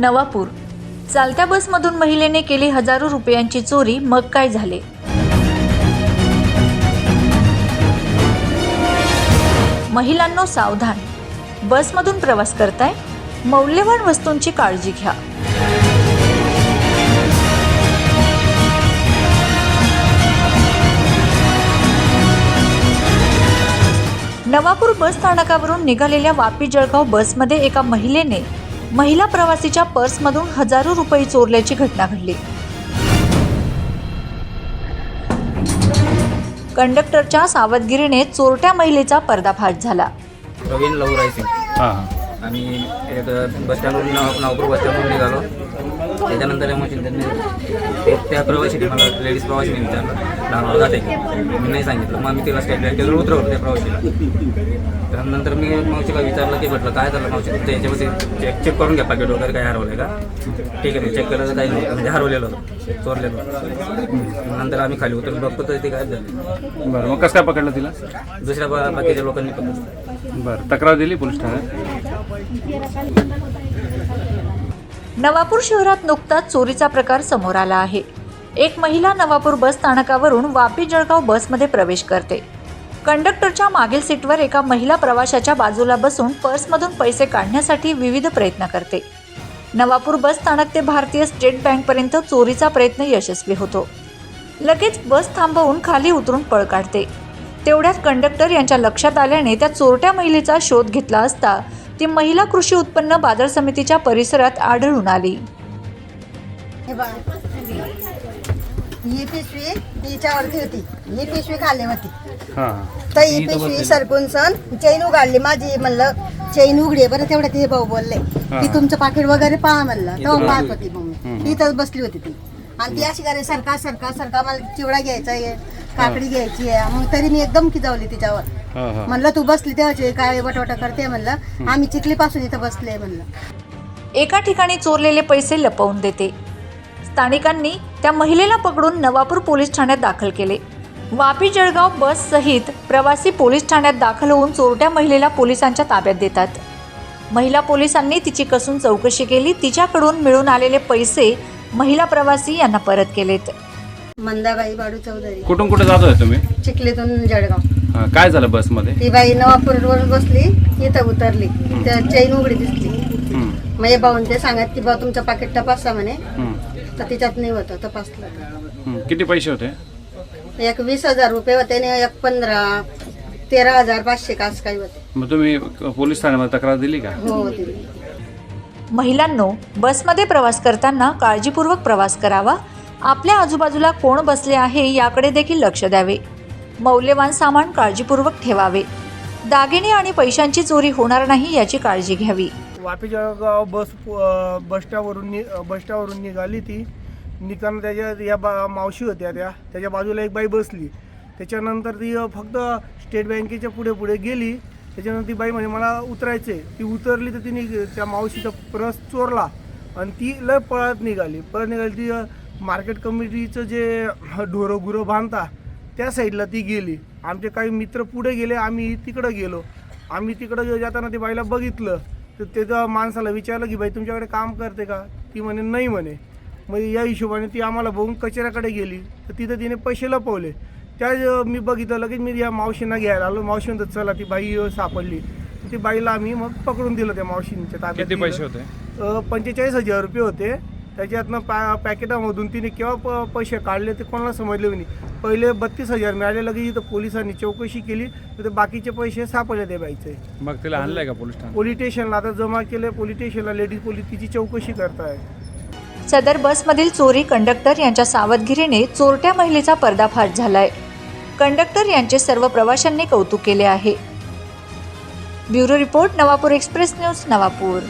नवापूर. चालत्या बसमधून महिलेने केली हजारो रुपयांची चोरी मग काय झाले? महिलांनो सावधान. बसमधून प्रवास करताय? मौल्यवान वस्तूंची काळजी घ्या. नवापूर बस स्थानकावरून निघालेल्या वापी जळगाव बसमध्ये एका महिलेने महिला प्रवासीच्या पर्समधून हजारो रुपये चोरल्याची घटना घडली. कंडक्टरच्या सावधगिरीने चोरट्या महिलेचा पर्दाफाश झाला. प्रवीण लवराय सिंग. आम्ही एक बस स्टँडवरून नाव नागपूर बस स्टँडवरून निघालो. त्याच्यानंतर मशीन त्यांनी त्या प्रवाशीने मला लेडीज प्रवाशीने विचारलं मुलं जाते. मी नाही सांगितलं. मग आम्ही तिला स्टेट बँकेवर उतरवलं त्या प्रवाशीला त्यानंतर मी मावशीला विचारलं की म्हटलं काय झालं मावशी? तुमच्या याच्यामध्ये चेक चेक करून घ्या पाकिट वगैरे काय हरवलं का? ठीक आहे मी चेक केलं तर काही नाही. म्हणजे हरवलेलं होतं. चोरलेलं नंतर आम्ही खाली उतरून बघतो तर ते काय झालं. बरं मग कसं काय पकडलं तिला? दुसऱ्या बाकीच्या लोकांनी पकडलं. बरं तक्रार दिली पोलीस ठाण्यात? नवापूर शहरात नुकताच चोरीचा प्रकार समोर आला आहे. एक महिला नवापूर बस स्थानकावरून वापी जळगाव बसमध्ये प्रवेश करते. कंडक्टरच्या मागील सीटवर एका महिला प्रवाशाच्या बाजूला बसून पर्समधून पैसे काढण्यासाठी विविध प्रयत्न करते. नवापूर बस स्थानक ते भारतीय स्टेट बँकपर्यंत चोरीचा प्रयत्न यशस्वी होतो. लगेच बस थांबवून खाली उतरून पळ काढते. तेवढ्यात कंडक्टर यांच्या लक्षात आल्याने त्या चोरट्या महिलेचा शोध घेतला असता ती महिला कृषी उत्पन्न बाजार समितीच्या परिसरात आढळून आली. हे बघ. ही पिशवी हिच्यावरती होती. ही पिशवी खाली होती. हां. तर ही पिशवी सरकून सण चैन उघडली. माझी म्हणलं चैन उघडी आहे. बरं तेवढ्यात हे भाऊ बोलले. की तुमचं पाकिट वगैरे पहा म्हणलं. तेव्हा पाहत होती मग. मी तिथंच बसली होती ती. आणि ती अशी करे सरका सरका सरका मला चिवडा घ्यायचा आहे. काकडी घ्यायची आहे. मग तरी मी एकदम खिजावली तिच्यावर. हां हां. म्हणलं तू बसली तेव्हाची काय वटवटा करते? म्हणलं आम्ही चिखलीपासून इथं बसले म्हणलं. एका ठिकाणी चोरलेले पैसे लपवून देते. स्थानिकांनी त्या महिलेला पकडून नवापूर पोलीस ठाण्यात दाखल केले. वापी जळगाव बस सहित प्रवासी पोलीस ठाण्यात दाखल होऊन चोरट्या महिलेला पोलिसांच्या ताब्यात देतात. महिला पोलिसांनी तिची कसून चौकशी केली. तिच्याकडून मिळून आलेले पैसे महिला प्रवासी यांना परत केलेत. मंदाबाई बाडू चौधरी. कुठून कुठे जातोय तुम्ही? चिखलीतून जळगाव. हां काय झालं बसमध्ये ती बाई नवापूरवर बसली इथं उतरली. त्या चैन उघडी दिसली. हं, मग हे भाऊन ते सांगत की बा तुमचं पाकिट तपासा म्हणे. हं, तर तिच्यात नाही होतं तपासलं हं. किती पैसे होते? एक वीस हजार रुपये होते आणि एक पंधरा तेरा हजार पाचशे का असं काही होते. मग तुम्ही पोलीस ठाण्यामध्ये तक्रार दिली का? हो दिली. महिलांनो बसमध्ये प्रवास करताना काळजीपूर्वक प्रवास करावा. आपल्या आजूबाजूला कोण बसले आहे याकडे देखील लक्ष द्यावे. मौल्यवान सामान काळजीपूर्वक ठेवावे. दागिने आणि पैशांची चोरी होणार नाही याची काळजी घ्यावी. वापी जळगाव बस अ, नि बसस्टॉपवरून निघाली ती. निघताना त्याच्या या बा मावशी होत्या त्या. त्याच्या बाजूला एक बाई बसली. त्याच्यानंतर ती फक्त स्टेट बँकेच्या पुढे पुढे गेली. त्याच्यानंतर ती बाई म्हणे मला उतरायचे ती उतरली तर तिने त्या मावशीचा प्रस चोरला. आणि ती लय पळत निघाली. पळत निघाली ती मार्केट कमिटीचं जे ढोरं गुरं बांधता त्या साईडला ती गेली. आमचे काही मित्र पुढे गेले आम्ही तिकडं गेलो. आम्ही तिकडं जाताना ते बाईला बघितलं. तर त्याच्या माणसाला विचारलं की बाई तुमच्याकडे काम करते का? ती म्हणे नाही म्हणे. मग या हिशोबाने ती आम्हाला बघून कचऱ्याकडे गेली. तर तिथं तिने पैसे लपवले. त्या मी बघितलं लगेच मी या मावशींना घ्यायला आलो. मावशी म्हणतात चला ती बाई सापडली. ती बाईला आम्ही मग पकडून दिलं त्या मावशींच्या ताब्यात पैसे. होते? पंचेचाळीस हजार रुपये होते. त्याच्यातनं पॅ पॅकेटामधून तिने केव्हा प पैसे काढले ते कोणाला समजले नाही. पहिले बत्तीस हजार मिळाले लगेच इथं पोलिसांनी चौकशी केली तर ते बाकीचे पैसे सापडले ते बाईचे. मग तिला आणलंय का पोलीस ठाण्यात? पोलीस स्टेशनला आता जमा केले पोलीस स्टेशनला लेडीज पोलीस तिची चौकशी करताय. सदर बसमधील चोरी कंडक्टर यांच्या सावधगिरीने चोरट्या महिलेचा पर्दाफाश झालाय. कंडक्टर यांचे सर्व प्रवाशांनी कौतुक केले आहे. Bureau report Navapur express news Navapur.